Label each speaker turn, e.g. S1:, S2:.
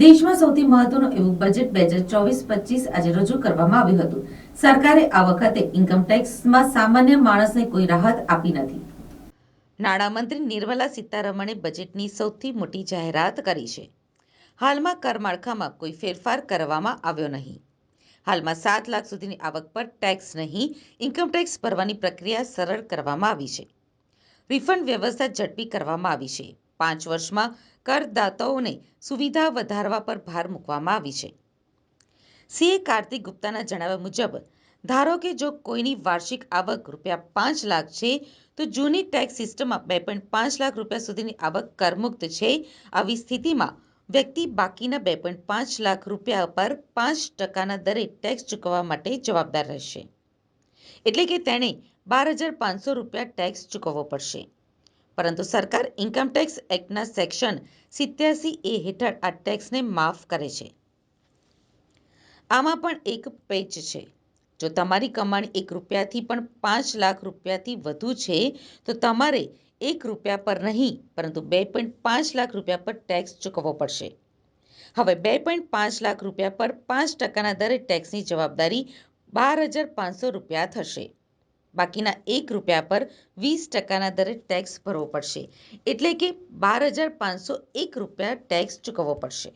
S1: દેશમાં સૌથી મહત્વનું એવું બજેટ બે હજાર ચોવીસ પચીસ આજે રજૂ કરવામાં આવ્યું હતું. સરકારે આ વખતે ઇન્કમ ટેક્સમાં સામાન્ય માણસને કોઈ રાહત આપી નથી. નાણામંત્રી નિર્મલા સીતારમણે બજેટની સૌથી મોટી જાહેરાત કરી છે. હાલમાં કરમાળખામાં કોઈ ફેરફાર કરવામાં આવ્યો નહીં. હાલમાં સાત લાખ સુધીની આવક પર ટેક્સ નહીં ઇન્કમ ટેક્સ ભરવાની પ્રક્રિયા સરળ કરવામાં આવી છે. રિફંડ વ્યવસ્થા ઝડપી કરવામાં આવી છે. પાંચ વર્ષમાં કરદાતાઓને સુવિધા વધારવા પર ભાર મૂકવામાં આવી છે. સીએ કાર્તિક ગુપ્તાના જણાવ્યા મુજબ, ધારો કે જો કોઈની વાર્ષિક આવક રૂપિયા પાંચ લાખ છે, તો જૂની ટેક્સ સિસ્ટમમાં બે પોઈન્ટ પાંચ લાખ રૂપિયા સુધીની આવક કરમુક્ત છે. આવી સ્થિતિમાં વ્યક્તિ બાકીના બે પોઈન્ટ પાંચ લાખ રૂપિયા પર પાંચ ટકાના દરે ટેક્સ ચૂકવવા માટે જવાબદાર રહેશે. એટલે કે તેણે બાર હજાર પાંચસો રૂપિયા ટેક્સ ચૂકવવો પડશે. પરંતુ સરકાર ઇન્કમ ટેક્સ એક્ટના સેક્શન સિત્યાસી એ હેઠળ આ ટેક્સને માફ કરે છે. આમાં પણ એક પેચ છે. જો તમારી કમાણી એક રૂપિયાથી પણ પાંચ લાખ રૂપિયાથી વધુ છે, તો તમારે એક રૂપિયા પર નહીં, પરંતુ બે પોઈન્ટ પાંચ લાખ રૂપિયા પર ટેક્સ ચૂકવવો પડશે. હવે બે પોઈન્ટ પાંચ લાખ રૂપિયા પર પાંચ ટકાના દરે ટેક્સની જવાબદારી બાર હજાર પાંચસો રૂપિયા થશે. બાકીના એક રૂપિયા પર વીસ ટકાના દરે ટેક્સ ભરવો પડશે. એટલે કે બાર હજાર પાંચસો એક રૂપિયા ટેક્સ ચૂકવવો પડશે.